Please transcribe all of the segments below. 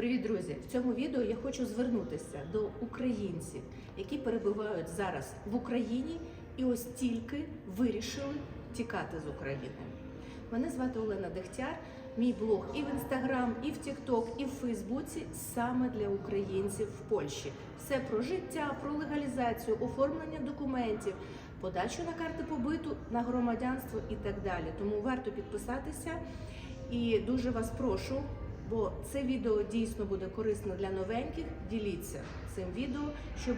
Привіт, друзі! В цьому відео я хочу звернутися до українців, які перебувають зараз в Україні і ось тільки вирішили тікати з України. Мене звати Олена Дегтяр. Мій блог і в інстаграм, і в Тікток, і в Фейсбуці саме для українців в Польщі. Все про життя, про легалізацію, оформлення документів, подачу на карти побиту, на громадянство і так далі. Тому варто підписатися і дуже вас прошу, бо це відео дійсно буде корисно для новеньких. Діліться цим відео, щоб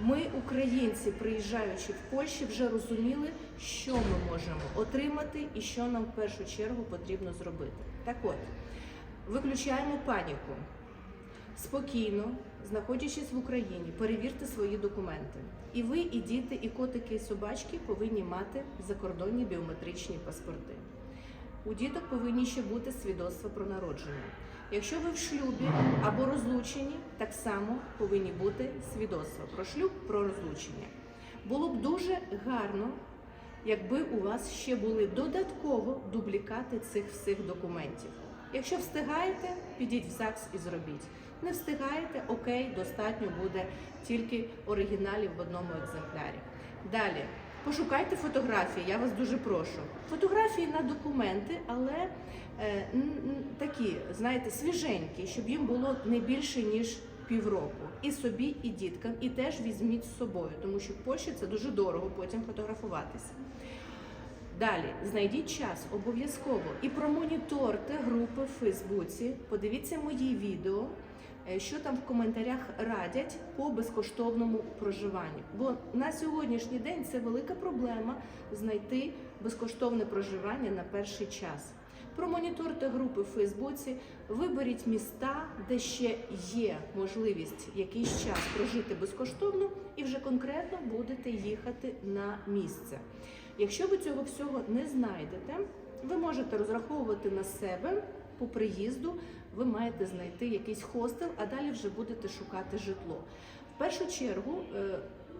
ми, українці, приїжджаючи в Польщі, вже розуміли, що ми можемо отримати і що нам в першу чергу потрібно зробити. Так от, виключаємо паніку. Спокійно, знаходячись в Україні, перевірте свої документи. І ви, і діти, і котики, і собачки повинні мати закордонні біометричні паспорти. У діток повинні ще бути свідоцтва про народження. Якщо ви в шлюбі або розлучені, так само повинні бути свідоцтва про шлюб, про розлучення. Було б дуже гарно, якби у вас ще були додатково дублікати цих всіх документів. Якщо встигаєте, підіть в ЗАГС і зробіть. Не встигаєте, окей, достатньо буде тільки оригіналів в одному екземплярі. Далі. Пошукайте фотографії, я вас дуже прошу. Фотографії на документи, але е, такі, знаєте, свіженькі, щоб їм було не більше ніж півроку. І собі, і діткам, і теж візьміть з собою, тому що в Польщі це дуже дорого потім фотографуватися. Далі знайдіть час обов'язково і промоніторте групи в Фейсбуці. Подивіться мої відео, що там в коментарях радять по безкоштовному проживанню. Бо на сьогоднішній день це велика проблема знайти безкоштовне проживання на перший час. Промоніторте групи в Фейсбуці, виберіть міста, де ще є можливість якийсь час прожити безкоштовно, і вже конкретно будете їхати на місце. Якщо ви цього всього не знайдете, ви можете розраховувати на себе по приїзду. Ви маєте знайти якийсь хостел, а далі вже будете шукати житло. В першу чергу, е,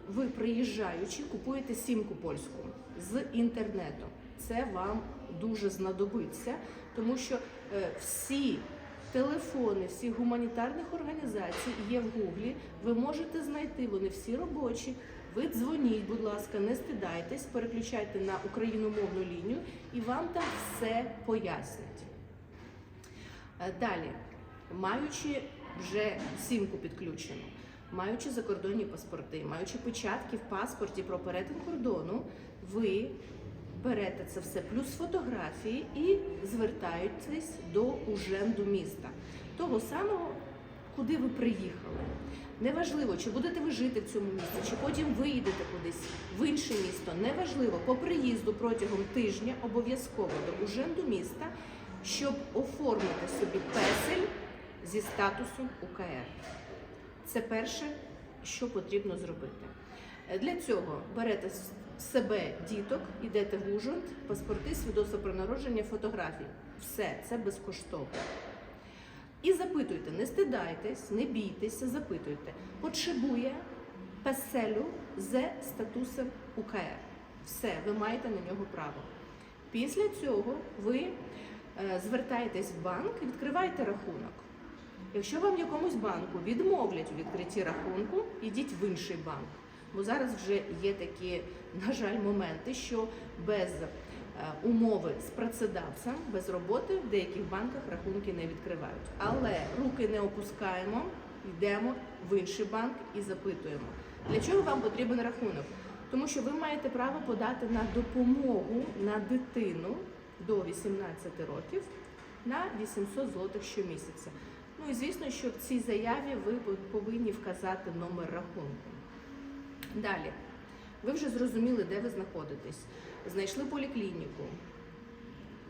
ви приїжджаючи, купуєте сімку польську з інтернету. Це вам дуже знадобиться, тому що е, всі телефони всіх гуманітарних організацій є в Гуглі. Ви можете знайти, вони всі робочі. Ви дзвоніть, будь ласка, не стидайтесь, переключайте на україномовну лінію і вам там все пояснять. Е, Далі, маючи вже сімку підключену, маючи закордонні паспорти, маючи печатки в паспорті про перетин кордону, ви берете це все плюс фотографії і звертаєтесь до уженду міста, того самого, куди ви приїхали. Неважливо, чи будете ви жити в цьому місці, чи потім виїдете кудись в інше місто. Неважливо, по приїзду протягом тижня обов'язково до уженду міста, щоб оформити собі песель зі статусом УКР. Це перше, що потрібно зробити. Для цього берете себе діток, йдете в Ужгород, паспорти, свідоцтво про народження, фотографії. Все це безкоштовно. І запитуйте, не стидайтесь, не бійтеся, запитуйте, потребує песелю з статусом УКР. Все, ви маєте на нього право. Після цього ви е, звертаєтесь в банк і відкриваєте рахунок. Якщо вам якомусь банку відмовлять у відкритті рахунку, ідіть в інший банк. Бо зараз вже є такі, на жаль, моменти, що без е, умови з працедавцем, без роботи в деяких банках рахунки не відкривають. Але руки не опускаємо, йдемо в інший банк і запитуємо, для чого вам потрібен рахунок? Тому що ви маєте право подати на допомогу на дитину до 18 років на 800 злотих щомісяця. Ну і звісно, що в цій заяві ви повинні вказати номер рахунку. Далі, ви вже зрозуміли, де ви знаходитесь, знайшли поліклініку.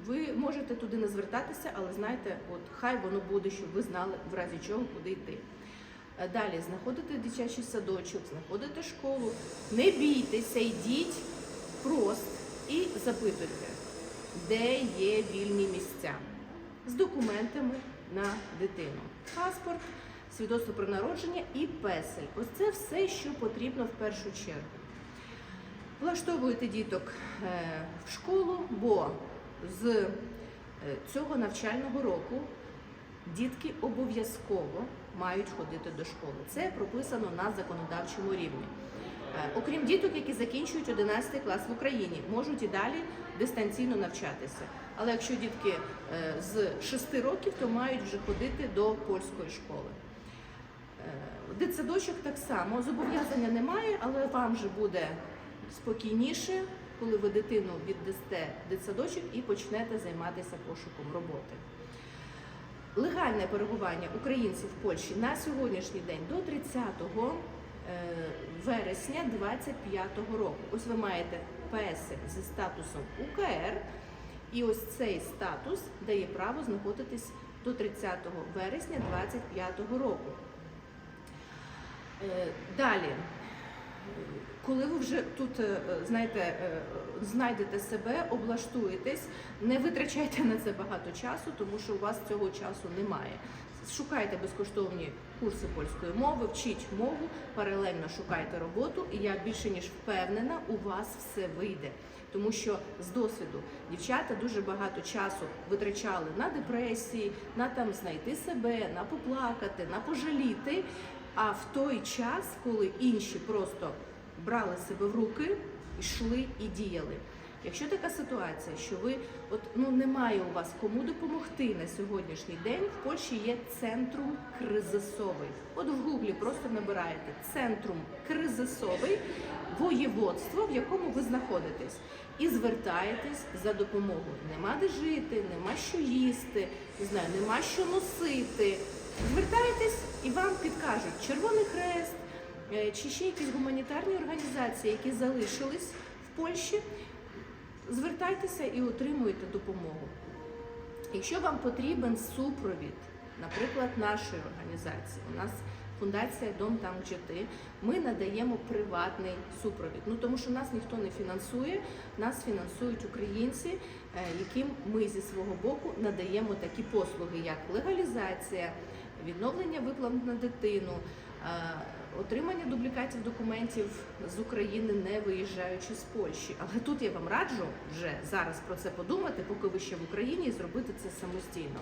Ви можете туди не звертатися, але знаєте, от хай воно буде, щоб ви знали в разі чого куди йти. Е, Далі знаходите дитячий садочок, знаходите школу. Не бійтеся, йдіть просто і запитуйте, де є вільні місця з документами на дитину. Паспорт, свідоцтво про народження і песель. Ось це все, що потрібно в першу чергу. Влаштовуєте діток е, в школу, бо з е, цього навчального року дітки обов'язково мають ходити до школи. Це прописано на законодавчому рівні. Е, Окрім діток, які закінчують 11 клас в Україні, можуть і далі дистанційно навчатися. Але якщо дітки е, з 6 років, то мають вже ходити до польської школи. Е, Дитсадочок так само зобов'язання немає, але вам вже буде спокійніше, коли ви дитину віддасте дитсадочок і почнете займатися пошуком роботи. Легальне перебування українців в Польщі на сьогоднішній день до 30 е, вересня 25 року. Ось ви маєте песель зі статусом УКР, і ось цей статус дає право знаходитись до 30 вересня 25 року. Е, Далі, коли ви вже тут е, знаєте, е, знайдете себе, облаштуєтесь, не витрачайте на це багато часу, тому що у вас цього часу немає. Шукайте безкоштовні курси польської мови, вчіть мову, паралельно шукайте роботу, і я більше ніж впевнена, у вас все вийде. Тому що з досвіду дівчата дуже багато часу витрачали на депресії, на там знайти себе, на поплакати, на пожаліти. А в той час, коли інші просто брали себе в руки, йшли і діяли. Якщо така ситуація, що ви от ну немає у вас кому допомогти на сьогоднішній день, в Польщі є центрум кризисовий. От в гуглі просто набираєте центрум кризисовий воєводство, в якому ви знаходитесь, і звертаєтесь за допомогою. Нема де жити, нема що їсти, не знаю, нема що носити. Звертаєтесь і вам підкажуть Червоний Хрест е, чи ще якісь гуманітарні організації, які залишились в Польщі. Звертайтеся і отримуєте допомогу. Якщо вам потрібен супровід, наприклад, нашої організації, у нас фундація Дом там где ти, ми надаємо приватний супровід. Ну тому що нас ніхто не фінансує, нас фінансують українці, е, яким ми зі свого боку надаємо такі послуги, як легалізація, відновлення виплат на дитину. Отримання дублікатів документів з України, не виїжджаючи з Польщі. Але тут я вам раджу вже зараз про це подумати, поки ви ще в Україні, і зробити це самостійно.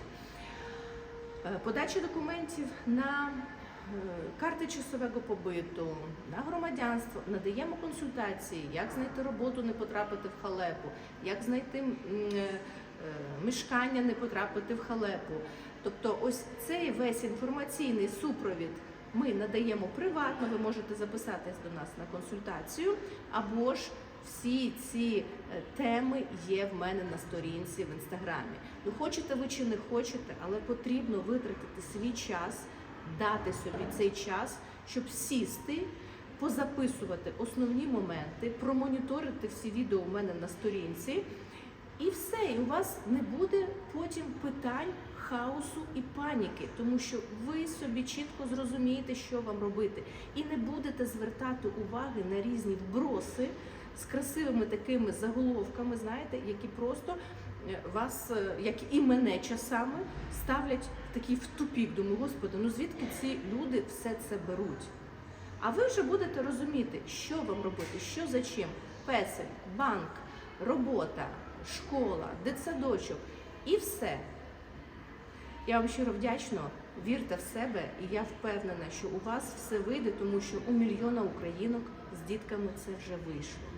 Е, Подача документів на е, карти часового побиту, на громадянство надаємо консультації, як знайти роботу, не потрапити в халепу, як знайти е, мешкання, не потрапити в халепу. Тобто, ось цей весь інформаційний супровід ми надаємо приватно. Ви можете записатись до нас на консультацію, або ж всі ці е, теми є в мене на сторінці в інстаграмі. Ну хочете ви чи не хочете, але потрібно витратити свій час, дати собі цей час, щоб сісти, позаписувати основні моменти, промоніторити всі відео у мене на сторінці. І все, і у вас не буде потім питань, хаосу і паніки, тому що ви собі чітко зрозумієте, що вам робити, і не будете звертати уваги на різні вброси з красивими такими заголовками, знаєте, які просто е, вас, е, як і мене часами, ставлять в такий в тупік. Думаю, господи, ну звідки ці люди все це беруть? А ви вже будете розуміти, що вам робити, що за чим. Песель, банк, робота, школа, дитсадочок і все. Я вам щиро вдячна, вірте в себе, і я впевнена, що у вас все вийде, тому що у мільйона українок з дітками це вже вийшло.